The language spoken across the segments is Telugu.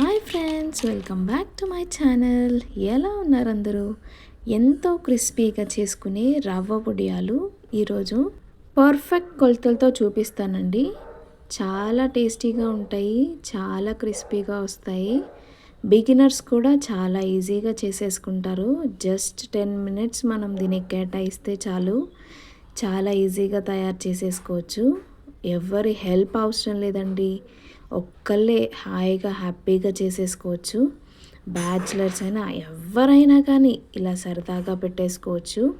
Hi friends welcome back to my channel. ఎలా ఉన్నారు అందరూ? ఎంతో క్రిస్పీగా చేసుకునే రవ్వ పొడియాలు ఈరోజు పర్ఫెక్ట్ కొలతలతో చూపిస్తానండి. చాలా టేస్టీగా ఉంటాయి చాలా క్రిస్పీగా వస్తాయి. బిగినర్స్ కూడా చాలా ఈజీగా చేసేసుకుంటారు. జస్ట్ టెన్ మినిట్స్ మనం దీనికి కేటాయిస్తే చాలు. చాలా ఈజీగా తయారు చేసేసుకోవచ్చు. ఎవరి హెల్ప్ అవసరం లేదండి. ఒక్కళ్ళే హాయిగా హ్యాపీగా చేసేసుకోవచ్చు. బ్యాచిలర్స్ అయినా ఎవరైనా కానీ ఇలా సరదాగా పెట్టేసుకోవచ్చు.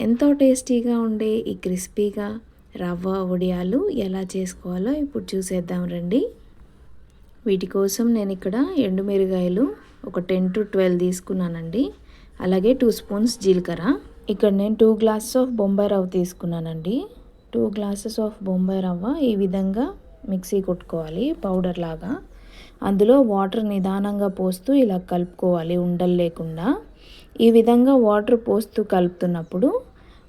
ఎంతో టేస్టీగా ఉండే ఈ క్రిస్పీగా రవ్వ వడియాలు ఎలా చేసుకోవాలో ఇప్పుడు చూసేద్దాం రండి. వీటి కోసం నేను ఇక్కడ ఎండుమిరగాయలు ఒక టెన్ టు ట్వెల్వ్ తీసుకున్నానండి. అలాగే టూ స్పూన్స్ జీలకర్ర. ఇక్కడ నేను టూ గ్లాసెస్ ఆఫ్ బొంబాయి రవ్వ తీసుకున్నానండి. టూ గ్లాసెస్ ఆఫ్ బొంబాయి రవ్వ ఈ విధంగా మిక్సీ కొట్టుకోవాలి పౌడర్ లాగా. అందులో వాటర్ నిదానంగా పోస్తూ ఇలా కలుపుకోవాలి ఉండలు లేకుండా. ఈ విధంగా వాటర్ పోస్తూ కలుపుతున్నప్పుడు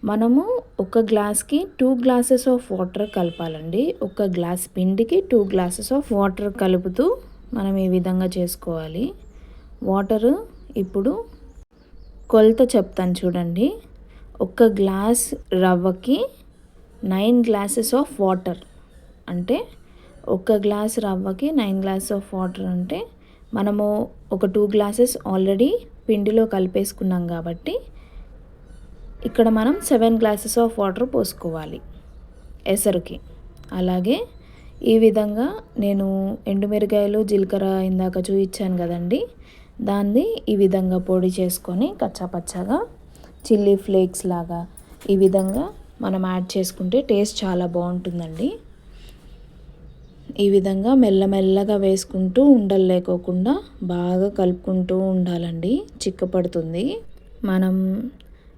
మనము ఒక గ్లాస్కి టూ గ్లాసెస్ ఆఫ్ వాటర్ కలపాలండి. ఒక గ్లాస్ పిండికి టూ గ్లాసెస్ ఆఫ్ వాటర్ కలుపుతూ మనం ఈ విధంగా చేసుకోవాలి. వాటర్ ఇప్పుడు కొలత చెప్తాను చూడండి. ఒక గ్లాస్ రవ్వకి నైన్ గ్లాసెస్ ఆఫ్ వాటర్ అంటే ఒక గ్లాస్ రవ్వకి నైన్ గ్లాస్ ఆఫ్ వాటర్ అంటే మనము ఒక టూ గ్లాసెస్ ఆల్రెడీ పిండిలో కలిపేసుకున్నాం కాబట్టి ఇక్కడ మనం సెవెన్ గ్లాసెస్ ఆఫ్ వాటర్ పోసుకోవాలి ఎసరుకి. అలాగే ఈ విధంగా నేను ఎండుమిరకాయలు జీలకర్ర ఇందాక చూపించాను కదండి. దాన్ని ఈ విధంగా పొడి చేసుకొని కచ్చాపచ్చాగా చిల్లీ ఫ్లేక్స్ లాగా ఈ విధంగా మనం యాడ్ చేసుకుంటే టేస్ట్ చాలా బాగుంటుందండి. ఈ విధంగా మెల్లమెల్లగా వేసుకుంటూ ఉండలు లేకోకుండా బాగా కలుపుకుంటూ ఉండాలండి. చిక్కపడుతుంది. మనం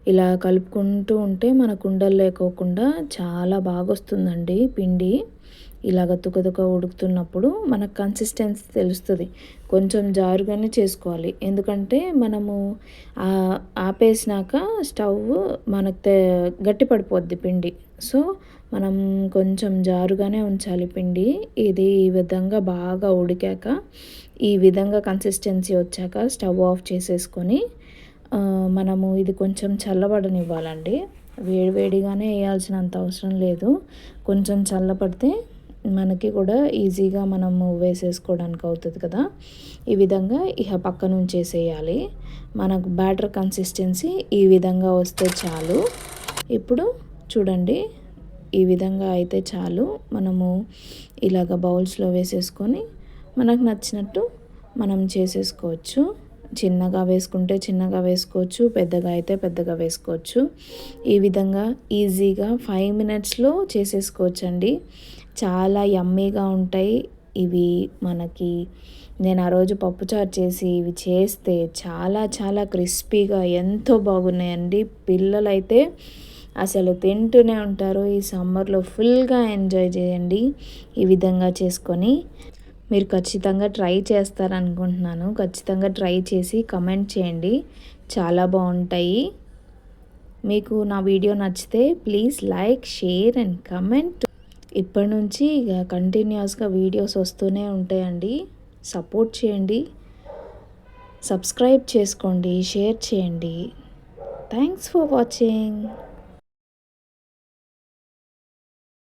ఇలా కలుపుకుంటూ ఉంటే మనకు ఉండలు లేకోకుండా చాలా బాగా వస్తుందండి పిండి. ఇలాగ తుకతుక ఉడుకుతున్నప్పుడు మనకు కన్సిస్టెన్సీ తెలుస్తుంది. కొంచెం జారుగానే చేసుకోవాలి. ఎందుకంటే మనము ఆపేసినాక స్టవ్ మనకు గట్టి పడిపోద్ది పిండి. సో మనం కొంచెం జారుగానే ఉంచాలి పిండి. ఇది ఈ విధంగా బాగా ఉడికాక ఈ విధంగా కన్సిస్టెన్సీ వచ్చాక స్టవ్ ఆఫ్ చేసేసుకొని మనము ఇది కొంచెం చల్లబడనివ్వాలండి. వేడివేడిగానే వేయాల్సినంత అవసరం లేదు. కొంచెం చల్లబడితే మనకి కూడా ఈజీగా మనము వేసేసుకోవడానికి అవుతుంది కదా. ఈ విధంగా ఇక పక్క నుంచి వేసేయాలి మనకు బ్యాటర్ కన్సిస్టెన్సీ ఈ విధంగా వస్తే చాలు. ఇప్పుడు చూడండి ఈ విధంగా అయితే చాలు. మనము ఇలాగ బౌల్స్లో వేసేసుకొని మనకు నచ్చినట్టు మనం చేసేసుకోవచ్చు. చిన్నగా వేసుకుంటే చిన్నగా వేసుకోవచ్చు పెద్దగా అయితే పెద్దగా వేసుకోవచ్చు. ఈ విధంగా ఈజీగా ఫైవ్ మినిట్స్లో చేసేసుకోవచ్చు అండి చాలా యమ్మీగా ఉంటాయి. ఇవి మనకి నేను ఆ రోజు పప్పుచారు చేసి ఇవి చేస్తే చాలా చాలా క్రిస్పీగా ఎంతో బాగున్నాయండి. పిల్లలైతే అసలు తింటూనే ఉంటారు. ఈ సమ్మర్లో ఫుల్గా ఎంజాయ్ చేయండి. ఈ విధంగా చేసుకొని మీరు ఖచ్చితంగా ట్రై చేస్తారనుకుంటున్నాను. ఖచ్చితంగా ట్రై చేసి కమెంట్ చేయండి. చాలా బాగుంటాయి. మీకు నా వీడియో నచ్చితే please like share and comment. ఇప్పటి నుంచి ఇక కంటిన్యూస్గా వీడియోస్ వస్తూనే ఉంటాయండి. సపోర్ట్ చేయండి. సబ్స్క్రైబ్ చేసుకోండి. షేర్ చేయండి. Thanks for watching.